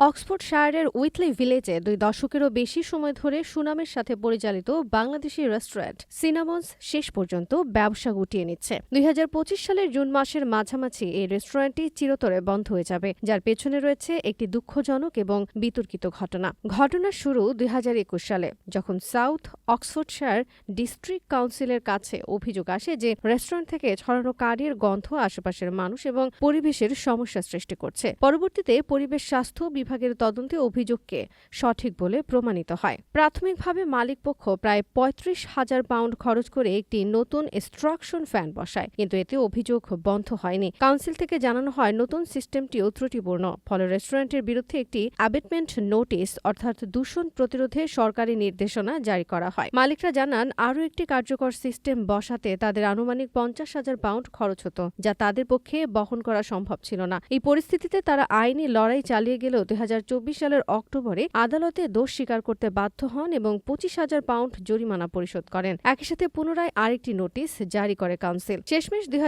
Oxford শায়ারের উইথলি ভিলেজে দুই দশকেরও বেশি সময় ধরে সুনামের সাথে পরিচালিত বাংলাদেশি রেস্টুরেন্ট সিনামন্স শেষ পর্যন্ত ব্যবসা গুটিয়ে নিচ্ছে। দুই হাজার পঁচিশ সালের জুন মাসের মাঝামাঝি এই রেস্টুরেন্টটি চিরতরে বন্ধ হয়ে যাবে, যার পেছনে রয়েছে একটি দুঃখজনক এবং বিতর্কিত ঘটনা। ঘটনার শুরু দুই হাজার একুশ সালে, যখন সাউথ অক্সফোর্ডশায়ার ডিস্ট্রিক্ট কাউন্সিলের কাছে অভিযোগ আসে যে রেস্টুরেন্ট থেকে ছড়ানো কারির গন্ধ আশেপাশের মানুষ এবং পরিবেশের সমস্যা সৃষ্টি করছে। পরবর্তীতে পরিবেশ, স্বাস্থ্য বিভাগের তদন্তে অভিযোগকে সঠিক বলে প্রমাণিত হয়। প্রাথমিকভাবে মালিকপক্ষ প্রায় পঁয়ত্রিশ হাজার পাউন্ড খরচ করে একটি নতুন স্ট্রাকশন ফ্যান বসায়, কিন্তু এতে অভিযোগ বন্ধ হয়নি। কাউন্সিল থেকে জানানো হয়, নতুন সিস্টেমটিও ত্রুটিপূর্ণ, ফলে রেস্টুরেন্টের বিরুদ্ধে একটি অ্যাবেটমেন্ট নোটিশ, অর্থাৎ দূষণ প্রতিরোধে সরকারি নির্দেশনা জারি করা হয়। মালিকরা জানান, আরও একটি কার্যকর সিস্টেম বসাতে তাদের আনুমানিক পঞ্চাশ হাজার পাউন্ড খরচ হতো, যা তাদের পক্ষে বহন করা সম্ভব ছিল না। এই পরিস্থিতিতে তারা আইনি লড়াই চালিয়ে গেলেও দুই সালের অক্টোবরে আদালতে দোষ স্বীকার করতে বাধ্য হন এবং পঁচিশ হাজার পাউন্ড জরিমানা পরিশোধ করেন। একই সাথে পুনরায় আরেকটি নোটিশ জারি করে কাউন্সিল। শেষমেশ দুই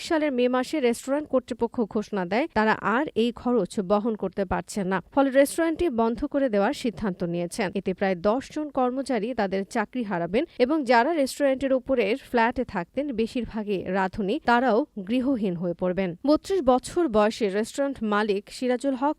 সালের মে মাসে রেস্টুরেন্ট কর্তৃপক্ষ ঘোষণা দেয়, তারা আর এই খরচ বহন করতে পারছেন না। ফলে রেস্টুরেন্টটি বন্ধ করে দেওয়ার সিদ্ধান্ত নিয়েছেন। এতে প্রায় দশ জন কর্মচারী তাদের চাকরি হারাবেন এবং যারা রেস্টুরেন্টের উপরের ফ্ল্যাটে থাকতেন, বেশিরভাগই রাঁধুনি, তারাও গৃহহীন হয়ে পড়বেন। বত্রিশ বছর বয়সে রেস্টুরেন্ট মালিক সিরাজুল হক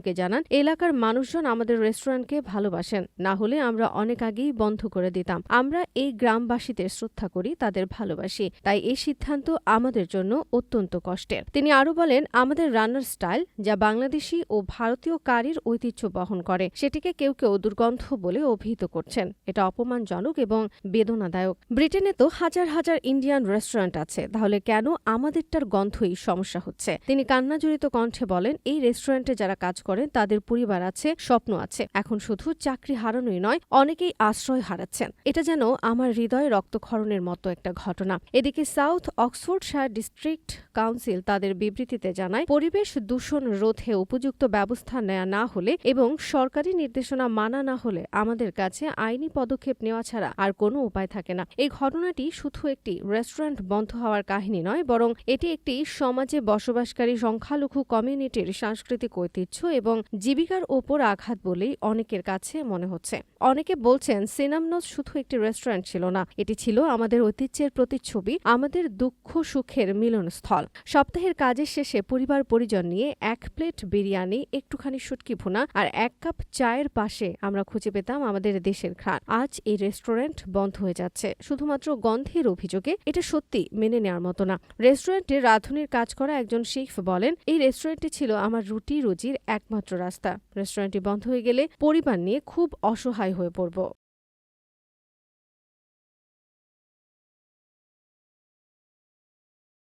গণমাধ্যমকে জানান, এলাকার মানুষজন আমাদের রেস্টুরেন্টকে ভালোবাসেন। না হলে আমরা অনেক আগেই বন্ধ করে দিতাম। আমরা এই গ্রামবাসীদের শ্রদ্ধা করি, তাদের ভালোবাসি। তাই এই সিদ্ধান্ত আমাদের জন্য অত্যন্ত কষ্টের। তিনি আরও বলেন, আমাদের রান্নার স্টাইল, যা বাংলাদেশি ও ভারতীয় কারির ঐতিহ্য বহন করে, সেটিকে কেউ কেউ দুর্গন্ধ বলে অভিহিত করছেন। এটা অপমানজনক এবং বেদনাদায়ক। ব্রিটেনে তো হাজার হাজার ইন্ডিয়ান রেস্টুরেন্ট আছে। তাহলে কেন আমাদেরটার গন্ধই সমস্যা হচ্ছে? তিনি কান্নাজড়িত কণ্ঠে বলেন, এই রেস্টুরেন্টে যারা কাজ করেন তাদের পরিবার আছে, স্বপ্ন আছে। এখন শুধু চাকরি হারানোই নয়, অনেকেই আশ্রয় হারাচ্ছেন। এটা যেন আমার হৃদয়ে রক্তক্ষরণের মতো একটা ঘটনা। এদিকে সাউথ অক্সফোর্ডশায়ার ডিস্ট্রিক্ট কাউন্সিল তাদের বিবৃতিতে জানায়, পরিবেশ দূষণ রোধে উপযুক্ত ব্যবস্থা নেওয়া না হলে এবং সরকারি নির্দেশনা মানা না হলে আমাদের কাছে আইনি পদক্ষেপ নেওয়া ছাড়া আর কোনো উপায় থাকে না। এই ঘটনাটি শুধু একটি রেস্টুরেন্ট বন্ধ হওয়ার কাহিনী নয়, বরং এটি একটি সমাজে বসবাসকারী সংখ্যালঘু কমিউনিটির সাংস্কৃতিক ঐতিহ্য এবং জীবিকার ওপর আঘাত বলেই অনেকের কাছে মনে হচ্ছে। অনেকে বলছেন সিনামনস শুধু একটি রেস্টুরেন্ট ছিল না, এটি ছিল আমাদের ঐতিহ্যের প্রতিচ্ছবি, আমাদের দুঃখ সুখের মিলনস্থল। সপ্তাহের কাজের শেষে পরিবার পরিজন নিয়ে এক প্লেট বিরিয়ানি, একটুখানি শুটকি ভুনা আর এক কাপ চায়ের পাশে আমরা খুঁজে পেতাম আমাদের দেশের ঘ্রাণ। আজ এই রেস্টুরেন্ট বন্ধ হয়ে যাচ্ছে। শুধুমাত্র গন্ধের অভিযোগে এটা সত্যি মেনে নেওয়ার মতো না। রেস্টুরেন্টে রাঁধুনির কাজ করা একজন শিখ বলেন, এই রেস্টুরেন্টটি ছিল আমার রুটি, রুজির একমাত্র রাস্তা। রেস্টুরেন্টটি বন্ধ হয়ে গেলে পরিবার নিয়ে খুব অসহায় হয়ে পড়ব।